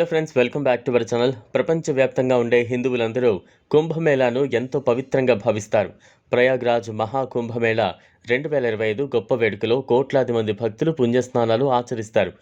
Hello friends welcome back to our channel. ప్రపంచవ్యాప్తంగా ఉండే హిందువులందరూ కుంభమేళాను ఎంతో పవిత్రంగా భావిస్తారు. ప్రయాగ్రాజ్ మహాకుంభమేళా రెండు వేల ఇరవై ఐదు గొప్ప వేడుకలో కోట్లాది మంది భక్తులు పుణ్యస్నానాలు ఆచరిస్తారు.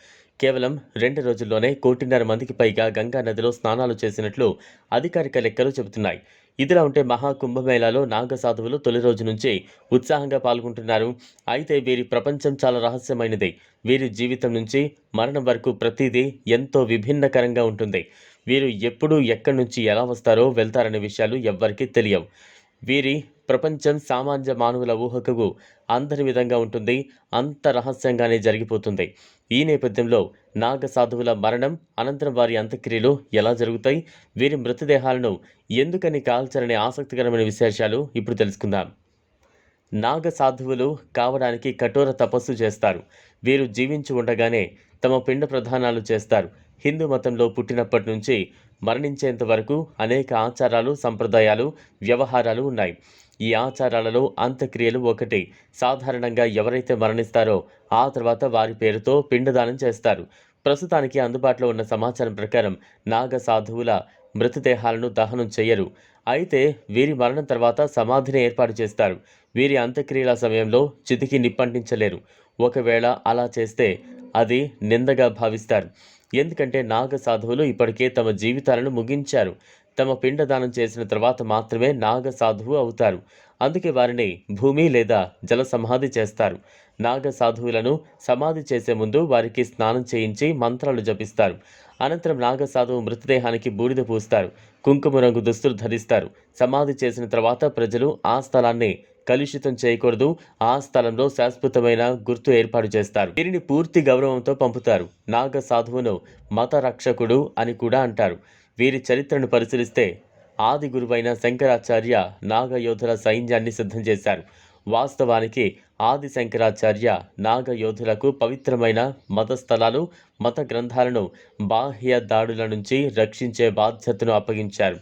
కేవలం రెండు రోజుల్లోనే కోటిన్నర మందికి పైగా గంగా నదిలో స్నానాలు చేసినట్లు అధికారిక లెక్కలు చెబుతున్నాయి. ఇదిలా ఉంటే మహాకుంభమేళాలో నాగ సాధువులు తొలి రోజు నుంచి ఉత్సాహంగా పాల్గొంటున్నారు. అయితే వీరి ప్రపంచం చాలా రహస్యమైనది. వీరి జీవితం నుంచి మరణం వరకు ప్రతిదీ ఎంతో విభిన్నకరంగా ఉంటుంది. వీరు ఎప్పుడు ఎక్కడి నుంచి ఎలా వస్తారో వెళ్తారనే విషయాలు ఎవ్వరికీ తెలియవు. వీరి ప్రపంచం సామాన్య మానవుల ఊహకు అందరి విధంగా ఉంటుంది అంత రహస్యంగానే జరిగిపోతుంది. ఈ నేపథ్యంలో నాగ సాధువుల మరణం అనంతరం వారి అంత్యక్రియలు ఎలా జరుగుతాయి వీరి మృతదేహాలను ఎందుకని కాల్చారనే ఆసక్తికరమైన విశేషాలు ఇప్పుడు తెలుసుకుందాం. నాగ సాధువులు కావడానికి కఠోర తపస్సు చేస్తారు. వీరు జీవించి ఉండగానే తమ పిండ ప్రధానాలు చేస్తారు. హిందూ మతంలో పుట్టినప్పటి నుంచి మరణించేంత వరకు అనేక ఆచారాలు సంప్రదాయాలు వ్యవహారాలు ఉన్నాయి. ఈ ఆచారాలలో అంత్యక్రియలు ఒకటి. సాధారణంగా ఎవరైతే మరణిస్తారో ఆ తర్వాత వారి పేరుతో పిండదానం చేస్తారు. ప్రస్తుతానికి అందుబాటులో ఉన్న సమాచారం ప్రకారం నాగ సాధువుల మృతదేహాలను దహనం చేయరు. అయితే వీరి మరణం తర్వాత సమాధిని ఏర్పాటు చేస్తారు. వీరి అంత్యక్రియల సమయంలో చితికి నిప్పంటించలేరు. ఒకవేళ అలా చేస్తే అది నిందగా భావిస్తారు. ఎందుకంటే నాగ సాధువులు ఇప్పటికే తమ జీవితాలను ముగించారు. తమ పిండదానం చేసిన తర్వాత మాత్రమే నాగ సాధువు అవుతారు. అందుకే వారిని భూమి లేదా జల సమాధి చేస్తారు. నాగ సాధువులను సమాధి చేసే ముందు వారికి స్నానం చేయించి మంత్రాలు జపిస్తారు. అనంతరం నాగ సాధువు మృతదేహానికి బూడిద పూస్తారు. కుంకుమ రంగు దుస్తులు ధరిస్తారు. సమాధి చేసిన తర్వాత ప్రజలు ఆ స్థలాన్ని కలుషితం చేయకూడదు. ఆ స్థలంలో శాశ్వతమైన గుర్తు ఏర్పాటు చేస్తారు. వీరిని పూర్తి గౌరవంతో పంపుతారు. నాగ సాధువును మత రక్షకుడు అని కూడా అంటారు. వీరి చరిత్రను పరిశీలిస్తే ఆది గురువైన శంకరాచార్య నాగయోధుల సైన్యాన్ని సిద్ధం చేశారు. వాస్తవానికి ఆది శంకరాచార్య నాగయోధులకు పవిత్రమైన మత స్థలాలు మత గ్రంథాలను బాహ్య దాడుల నుంచి రక్షించే బాధ్యతను అప్పగించారు.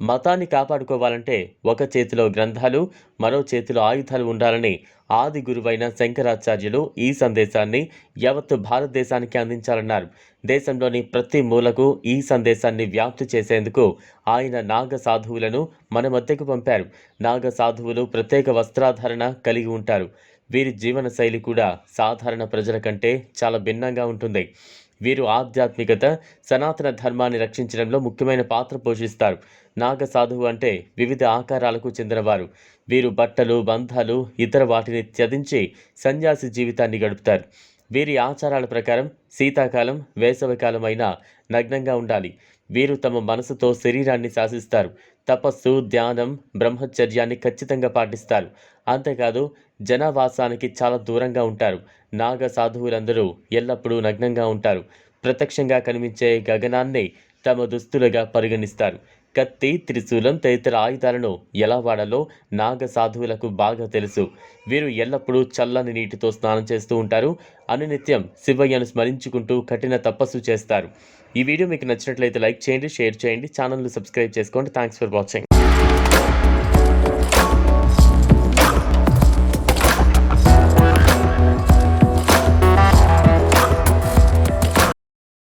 మతాన్ని కాపాడుకోవాలంటే ఒక చేతిలో గ్రంథాలు మరో చేతిలో ఆయుధాలు ఉండాలని ఆది గురువైన శంకరాచార్యులు ఈ సందేశాన్ని యావత్తు భారతదేశానికి అందించాలన్నారు. దేశంలోని ప్రతి మూలకు ఈ సందేశాన్ని వ్యాప్తి చేసేందుకు ఆయన నాగ సాధువులను మన మధ్యకు పంపారు. నాగ సాధువులు ప్రత్యేక వస్త్రాధారణ కలిగి ఉంటారు. వీరి జీవన శైలి కూడా సాధారణ ప్రజల కంటే చాలా భిన్నంగా ఉంటుంది. వీరు ఆధ్యాత్మికత సనాతన ధర్మాన్ని రక్షించడంలో ముఖ్యమైన పాత్ర పోషిస్తారు. నాగ సాధువు అంటే వివిధ ఆకారాలకు చెందినవారు. వీరు బట్టలు బంధాలు ఇతర వాటిని త్యజించి సన్యాసి జీవితాన్ని గడుపుతారు. వీరి ఆచారాల ప్రకారం శీతాకాలం వేసవికాలం అయినా నగ్నంగా ఉండాలి. వీరు తమ మనసుతో శరీరాన్ని శాసిస్తారు. తపస్సు ధ్యానం బ్రహ్మచర్యాన్ని ఖచ్చితంగా పాటిస్తారు. అంతేకాదు జనావాసానికి చాలా దూరంగా ఉంటారు. నాగ సాధువులందరూ ఎల్లప్పుడూ నగ్నంగా ఉంటారు. ప్రత్యక్షంగా కనిపించే గగనాన్ని తమ దుస్తులుగా పరిగణిస్తారు. కత్తి త్రిశూలం తదితర ఆయుధాలను ఎలా వాడాలో నాగ సాధువులకు బాగా తెలుసు. వీరు ఎల్లప్పుడూ చల్లని నీటితో స్నానం చేస్తూ ఉంటారు. అనునిత్యం శివయ్యను స్మరించుకుంటూ కఠిన తపస్సు చేస్తారు. ఈ వీడియో మీకు నచ్చినట్లయితే లైక్ చేయండి షేర్ చేయండి ఛానల్ను సబ్స్క్రైబ్ చేసుకోండి. Thanks for watching